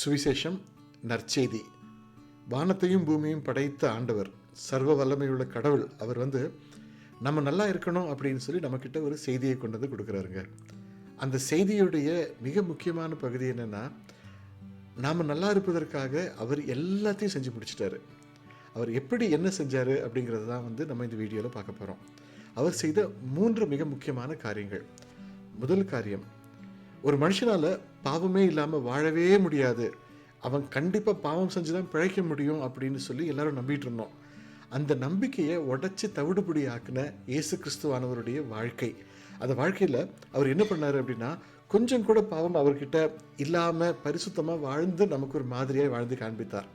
சுவிசேஷம் நற்செய்தி. வானத்தையும் பூமியையும் படைத்த ஆண்டவர் சர்வ வல்லமையுள்ள கடவுள் அவர் வந்து நம்ம நல்லா இருக்கணும் அப்படின்னு சொல்லி நம்மக்கிட்ட ஒரு செய்தியை கொண்டு வந்து கொடுக்குறாருங்க. அந்த செய்தியுடைய மிக முக்கியமான பகுதி என்னென்னா நாம் நல்லா இருப்பதற்காக அவர் எல்லாத்தையும் செஞ்சு முடிச்சிட்டாரு. அவர் எப்படி என்ன செஞ்சார் அப்படிங்கிறது தான் வந்து நம்ம இந்த வீடியோவில் பார்க்க போகிறோம் அவர் செய்த மூன்று மிக முக்கியமான காரியங்கள். முதல் காரியம் ஒரு மனுஷனால் பாவமே இல்லாமல் வாழவே முடியாது. அவன் கண்டிப்பாக பாவம் செஞ்சு தான் பிழைக்க முடியும் அப்படின்னு சொல்லி எல்லாரும் நம்பிட்டு இருந்தோம். அந்த நம்பிக்கையை உடச்சி தவிடுபடி ஆக்கின இயேசு கிறிஸ்துவானவருடைய வாழ்க்கை. அந்த வாழ்க்கையில் அவர் என்ன பண்ணார் அப்படின்னா கொஞ்சம் கூட பாவம் அவர்கிட்ட இல்லாமல் பரிசுத்தமாக வாழ்ந்து நமக்கு ஒரு மாதிரியாக வாழ்ந்து காண்பித்தார்.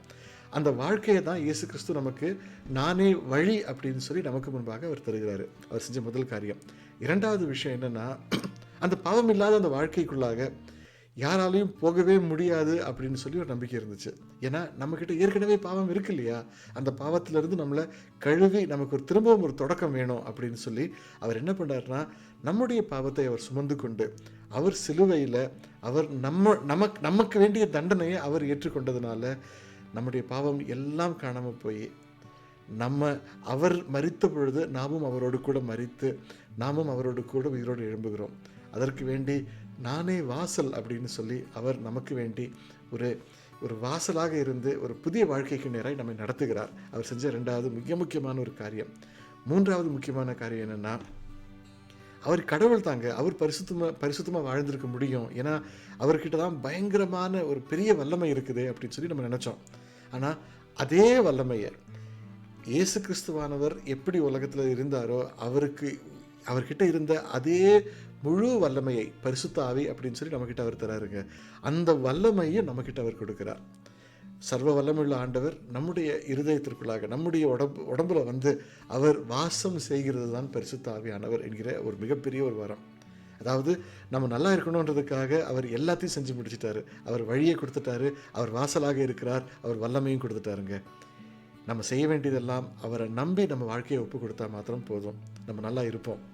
அந்த வாழ்க்கையை தான் இயேசு கிறிஸ்து நமக்கு நானே வழி அப்படின்னு சொல்லி நமக்கு முன்பாக அவர் தருகிறாரு. அவர் செஞ்ச முதல் காரியம். இரண்டாவது விஷயம் என்னென்னா அந்த பாவம் இல்லாத அந்த வாழ்க்கைக்குள்ளாக யாராலையும் போகவே முடியாது அப்படின்னு சொல்லி ஒரு நம்பிக்கை இருந்துச்சு. ஏன்னா நம்மக்கிட்ட ஏற்கனவே பாவம் இருக்கு இல்லையா? அந்த பாவத்திலேருந்து நம்மளை கழுவி நமக்கு ஒரு திரும்பவும் ஒரு தொடக்கம் வேணும் அப்படின்னு சொல்லி அவர் என்ன பண்ணார்னா நம்முடைய பாவத்தை அவர் சுமந்து கொண்டு அவர் சிலுவையில் அவர் நம்ம நமக்கு நமக்கு வேண்டிய தண்டனையை அவர் ஏற்றுக்கொண்டதுனால நம்முடைய பாவம் எல்லாம் காணாமல் போய் நம்ம அவர் மறித்த பொழுது நாமும் அவரோடு கூட மறித்து நாமும் அவரோடு கூட உயிரோடு எழும்புகிறோம். அதற்கு வேண்டி நானே வாசல் அப்படின்னு சொல்லி அவர் நமக்கு வேண்டி ஒரு ஒரு வாசலாக இருந்து ஒரு புதிய வாழ்க்கைக்கு நேராக நம்மை நடத்துகிறார். அவர் செஞ்ச ரெண்டாவது மிக முக்கியமான ஒரு காரியம். மூன்றாவது முக்கியமான காரியம் என்னென்னா அவர் கடவுள் தாங்க. அவர் பரிசுத்தமாக பரிசுத்தமாக வாழ்ந்திருக்க முடியும். ஏன்னா அவர்கிட்ட தான் பயங்கரமான ஒரு பெரிய வல்லமை இருக்குது அப்படின்னு சொல்லி நம்ம நினச்சோம். ஆனால் அதே வல்லமையை இயேசு கிறிஸ்துவானவர் எப்படி உலகத்தில் இருந்தாரோ அவருக்கு அவர்கிட்ட இருந்த அதே முழு வல்லமையை பரிசுத்தாவி அப்படின்னு சொல்லி நம்மக்கிட்ட அவர் தராருங்க. அந்த வல்லமையை நம்மக்கிட்ட அவர் கொடுக்குறார். சர்வ வல்லமையுள்ள ஆண்டவர் நம்முடைய இருதயத்திற்குள்ளாக நம்முடைய உடம்பு உடம்புல வந்து அவர் வாசம் செய்கிறது தான் பரிசுத்தாவியானவர் என்கிற ஒரு மிகப்பெரிய ஒரு வரம். அதாவது நம்ம நல்லா இருக்கணுன்றதுக்காக அவர் எல்லாத்தையும் செஞ்சு முடிச்சிட்டாரு. அவர் வழியை கொடுத்துட்டாரு. அவர் வாசலாக இருக்கிறார். அவர் வல்லமையும் கொடுத்துட்டாருங்க. நம்ம செய்ய வேண்டியதெல்லாம் அவரை நம்பி நம்ம வாழ்க்கையை ஒப்பு கொடுத்தா மாத்திரம் போதும். நம்ம நல்லா இருப்போம்.